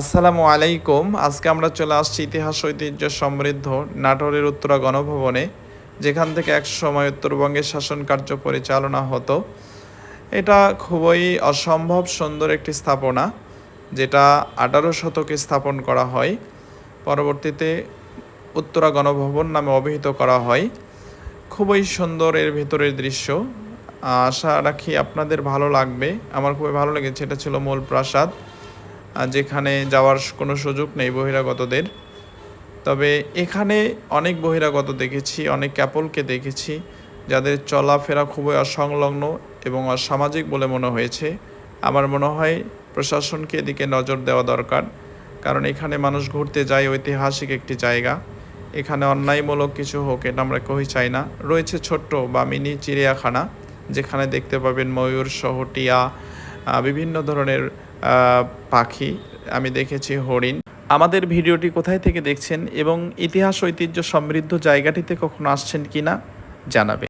আসসালামু আলাইকুম। আজকে আমরা চলে আসছি ইতিহাস, ঐতিহ্য সমৃদ্ধ নাটোরের উত্তরা গণভবনে, যেখান থেকে এক সময় উত্তরবঙ্গের শাসন কার্য পরিচালনা হতো। এটা খুবই অসম্ভব সুন্দর একটি স্থাপনা, যেটা আঠারো শতকে স্থাপন করা হয়। পরবর্তীতে উত্তরা গণভবন নামে অভিহিত করা হয়। খুবই সুন্দর এর ভেতরের দৃশ্য। আশা রাখি আপনাদের ভালো লাগবে। আমার খুবই ভালো লেগেছে। এটা ছিল মূল প্রাসাদ। যেখানে যাওয়ার কোনো সুযোগ নেই বহিরাগতদের। তবে এখানে অনেক বহিরাগত দেখেছি, অনেক ক্যাপলকে দেখেছি, যাদের চলাফেরা খুবই অসংলগ্ন এবং অসামাজিক বলে মনে হয়েছে। আমার মনে হয় প্রশাসনকে এদিকে নজর দেওয়া দরকার, কারণ এখানে মানুষ ঘুরতে যায়, ঐতিহাসিক একটি জায়গা। এখানে অন্যায়মূলক কিছু হোক, এটা আমরা কেউই চাই না। রয়েছে ছোট্ট বা মিনি চিড়িয়াখানা, যেখানে দেখতে পাবেন ময়ূর সহ টিয়া বিভিন্ন ধরনের পাখি, আমি দেখেছি হরিণ। আমাদের ভিডিওটি কোথায় থেকে দেখছেন এবং ইতিহাস ঐতিহ্য সমৃদ্ধ জায়গাটিতে কখনো আসছেন কিনা জানাবে